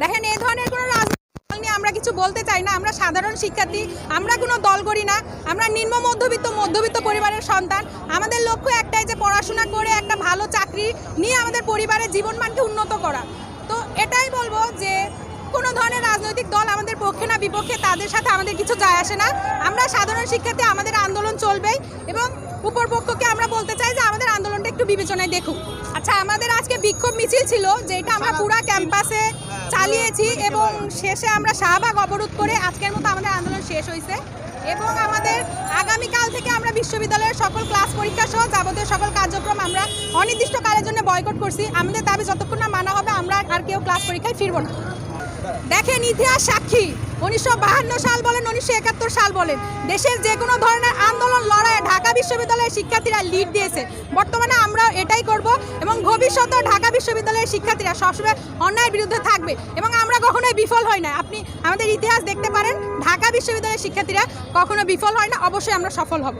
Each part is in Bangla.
দেখেন, এই ধরনের কোনো রাজনৈতিক দল নিয়ে আমরা কিছু বলতে চাই না। আমরা সাধারণ শিক্ষার্থী, আমরা কোনো দল করি না। আমরা নিম্ন মধ্যবিত্ত মধ্যবিত্ত পরিবারের সন্তান। আমাদের লক্ষ্য একটাই যে পড়াশোনা করে একটা ভালো চাকরি নিয়ে আমাদের পরিবারের জীবনমানকে উন্নত করা। তো এটাই বলব যে, কোনো ধরনের রাজনৈতিক দল আমাদের পক্ষে না, বিপক্ষে তাদের সাথে আমাদের কিছু যায় আসে না। আমরা সাধারণ শিক্ষার্থী, আমাদের আন্দোলন চলবেই এবং উপর পক্ষকে আমরা বলতে চাই যে আমাদের আন্দোলনটা একটু বিবেচনায় দেখুক। আচ্ছা আমাদের আজকে বিক্ষোভ মিছিল ছিল যেটা আমরা পুরা ক্যাম্পাসে চালিয়েছি এবং শেষে আমরা শাহবাগ অবরোধ করে আজকের মতো আমাদের আন্দোলন শেষ হয়েছে এবং আমাদের আগামীকাল থেকে আমরা বিশ্ববিদ্যালয়ের সকল ক্লাস পরীক্ষা সহ যাবতীয় সকল কার্যক্রম আমরা অনির্দিষ্টকালের জন্য বয়কট করছি। আমাদের দাবি যতক্ষণ না মানা হবে আমরা আর কেউ ক্লাস পরীক্ষায় ফিরবো না। দেখেন ইতিহাস সাক্ষী। উনিশশো বাহান্ন সাল বলেন উনিশশো একাত্তর সাল বলেন দেশের যে কোনো ধরনের আন্দোলন লড়াইয়ে ঢাকা বিশ্ববিদ্যালয়ের শিক্ষার্থীরা লিড দিয়েছে। বর্তমানে এটাই করব এবং ভবিষ্যতেও ঢাকা বিশ্ববিদ্যালয়ের শিক্ষার্থীরা সবসময় অন্যায়ের বিরুদ্ধে থাকবে এবং আমরা কখনোই বিফল হই না। আপনি আমাদের ইতিহাস দেখতে পারেন, ঢাকা বিশ্ববিদ্যালয়ের শিক্ষার্থীরা কখনো বিফল হয় না, অবশ্যই আমরা সফল হব।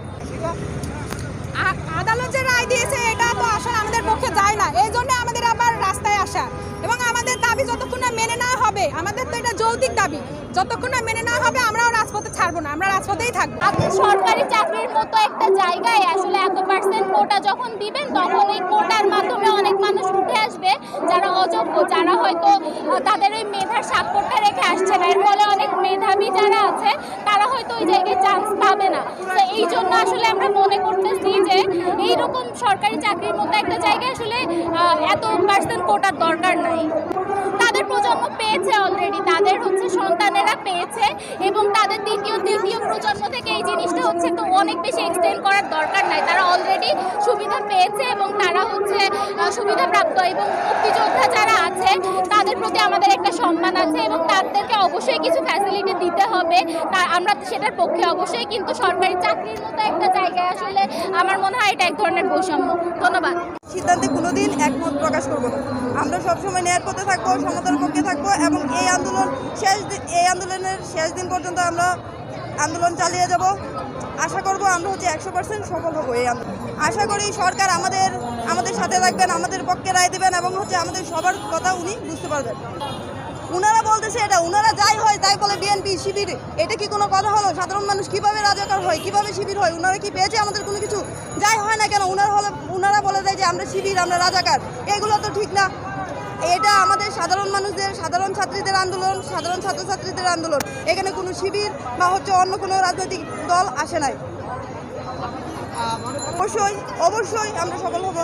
আদালত যে রায় দিয়েছে, এটা তো আসলে আমাদের পক্ষে যায় না। এই জন্য আমাদের আবার রাস্তায় আসা। এবং আমাদের দাবি যতক্ষণ না মেনে নেওয়া হবে, আমাদের তো এটা যৌক্তিক দাবি, যতক্ষণ না মেনে নেওয়া হবে, আমরাও রাজপথে ছাড়বো না, আমরা রাজপথেই থাকব। সরকারি চাকরির মতো জায়গায় আসলে এত পার্সেন্ট কোটা যখন দিবেন, তখন এই কোটার মাধ্যমে অনেক মানুষ উঠে আসবে, যারা অযোগ্য, যারা হয়তো তাদের ওই মেধার স্বাক্ষরটা রেখে আসছে না। এর ফলে অনেক মেধাবী যারা আছে, তারা হয়তো ওই জায়গায় চান্স পাবে না। তো এই জন্য আসলে আমরা মনে করতেছি যে, এইরকম সরকারি চাকরির মতো একটা জায়গায় আসলে এত পার্সেন্ট কোটার দরকার নাই। তাদের প্রজন্ম পেয়েছে অলরেডি তাদের হচ্ছে সন্তানেরা পেয়েছে, এবং তাদের দ্বিতীয়, তৃতীয় প্রজন্ম থেকে এই জিনিসটা হচ্ছে তো অনেক বেশি এক্সটেন্ড করার দরকার নাই। তারা অলরেডি সুবিধা পেয়েছে এবং তারা হচ্ছে সুবিধাপ্রাপ্ত এবং মুক্তিযোদ্ধা যারা আছে, তাদের প্রতি আমাদের একটা সম্মান আছে এবং তাদেরকে অবশ্যই কিছু ফ্যাসিলিটি দিতে হবে। তা, আমরা সেটার পক্ষে অবশ্যই কিন্তু সরকারি চাকরির মতো একটা জায়গায় আসলে আমার মনে হয় এটা এক ধরনের বৈষম্য। ধন্যবাদ। সিদ্ধান্তে কোনোদিন একমত প্রকাশ করব না। আমরা সবসময় ন্যায়ের পথে থাকব, সমতার পক্ষে থাকব এবং এই আন্দোলন শেষ এই আন্দোলনের শেষ দিন পর্যন্ত আমরা আন্দোলন চালিয়ে যাব। আশা করব আমরা হচ্ছে একশো পার্সেন্ট সফল হব এই আশা করি সরকার আমাদের আমাদের সাথে থাকবেন, আমাদের পক্ষে রায় দেবেন এবং হচ্ছে আমাদের সবার কথা উনি বুঝতে পারবেন। উনারা বলতেছে এটা, উনারা যাই হয় তাই বলে বিএনপি শিবির। এটা কি কোনো কথা হলো? সাধারণ মানুষ কীভাবে রাজাকার হয়, কীভাবে শিবির হয়? উনারা কি পেয়েছে আমাদের কোনো কিছু? যাই হয় না কেন, উনারা হলে, উনারা বলে দেয় যে আমরা শিবির, আমরা রাজাকার। এগুলো তো ঠিক না। এটা আমাদের সাধারণ মানুষদের, সাধারণ ছাত্রীদের আন্দোলন, সাধারণ ছাত্রছাত্রীদের আন্দোলন। এখানে কোনো শিবির বা হচ্ছে অন্য কোনো রাজনৈতিক দল আসে নাই। অবশ্যই অবশ্যই আমরা সফল হব।